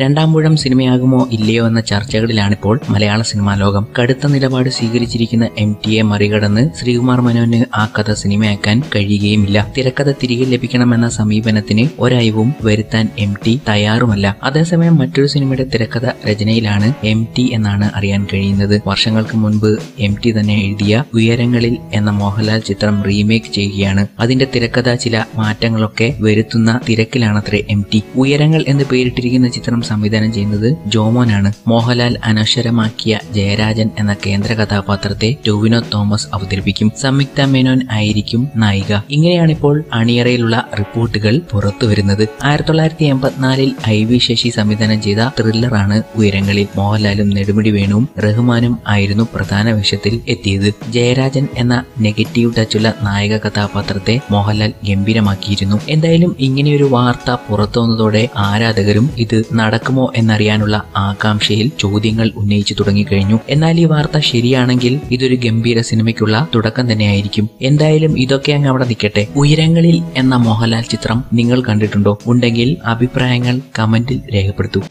രണ്ടാം മുഴം സിനിമയാകുമോ ഇല്ലയോ എന്ന ചർച്ചകളിലാണിപ്പോൾ മലയാള സിനിമാ ലോകം. കടുത്ത നിലപാട് സ്വീകരിച്ചിരിക്കുന്ന എം ടി എ മറികടന്ന് ശ്രീകുമാർ മനോന് ആ കഥ സിനിമയാക്കാൻ കഴിയുകയുമില്ല. തിരക്കഥ തിരികെ ലഭിക്കണമെന്ന സമീപനത്തിന് ഒരയവും വരുത്താൻ എം ടി തയ്യാറുമല്ല. അതേസമയം മറ്റൊരു സിനിമയുടെ തിരക്കഥ രചനയിലാണ് എം ടി എന്നാണ് അറിയാൻ കഴിയുന്നത്. വർഷങ്ങൾക്ക് മുൻപ് എം ടി തന്നെ എഴുതിയ ഉയരങ്ങളിൽ എന്ന മോഹൻലാൽ ചിത്രം റീമേക്ക് ചെയ്യുകയാണ്. അതിന്റെ തിരക്കഥ ചില മാറ്റങ്ങളൊക്കെ വരുത്തുന്ന തിരക്കിലാണത്രേ എം ടി. ഉയരങ്ങൾ എന്ന് പേരിട്ടിരിക്കുന്ന ചിത്രം സംവിധാനം ചെയ്യുന്നത് ജോമോനാണ്. മോഹൻലാൽ അനശ്വരമാക്കിയ ജയരാജൻ എന്ന കേന്ദ്ര കഥാപാത്രത്തെ ടോവിനോ തോമസ് അവതരിപ്പിക്കും. സംയുക്ത മേനോൻ ആയിരിക്കും നായിക. ഇങ്ങനെയാണിപ്പോൾ അണിയറയിലുള്ള റിപ്പോർട്ടുകൾ പുറത്തു വരുന്നത്. ആയിരത്തി തൊള്ളായിരത്തി എൺപത്തിനാലിൽ ഐ വി ശശി സംവിധാനം ചെയ്ത ത്രില്ലറാണ് ഉയരങ്ങളിൽ മോഹൻലാലും നെടുമുടി വേണുവും റഹ്മാനും ആയിരുന്നു പ്രധാന വേഷത്തിൽ എത്തിയത്. ജയരാജൻ എന്ന നെഗറ്റീവ് ടച്ചുള്ള നായക കഥാപാത്രത്തെ മോഹൻലാൽ ഗംഭീരമാക്കിയിരുന്നു. എന്തായാലും ഇങ്ങനെയൊരു വാർത്ത പുറത്തു വന്നതോടെ ആരാധകരും ഇത് നടക്കുമോ എന്നറിയാനുള്ള ആകാംക്ഷയിൽ ചോദ്യങ്ങൾ ഉന്നയിച്ചു തുടങ്ങിക്കഴിഞ്ഞു. എന്നാൽ ഈ വാർത്ത ശരിയാണെങ്കിൽ ഇതൊരു ഗംഭീര സിനിമയ്ക്കുള്ള തുടക്കം തന്നെയായിരിക്കും. എന്തായാലും ഇതൊക്കെ അങ്ങ് അവിടെ നിൽക്കട്ടെ. ഉയരങ്ങളിൽ എന്ന മോഹൻലാൽ ചിത്രം നിങ്ങൾ കണ്ടിട്ടുണ്ടോ? ഉണ്ടെങ്കിൽ അഭിപ്രായങ്ങൾ കമന്റിൽ രേഖപ്പെടുത്തൂ.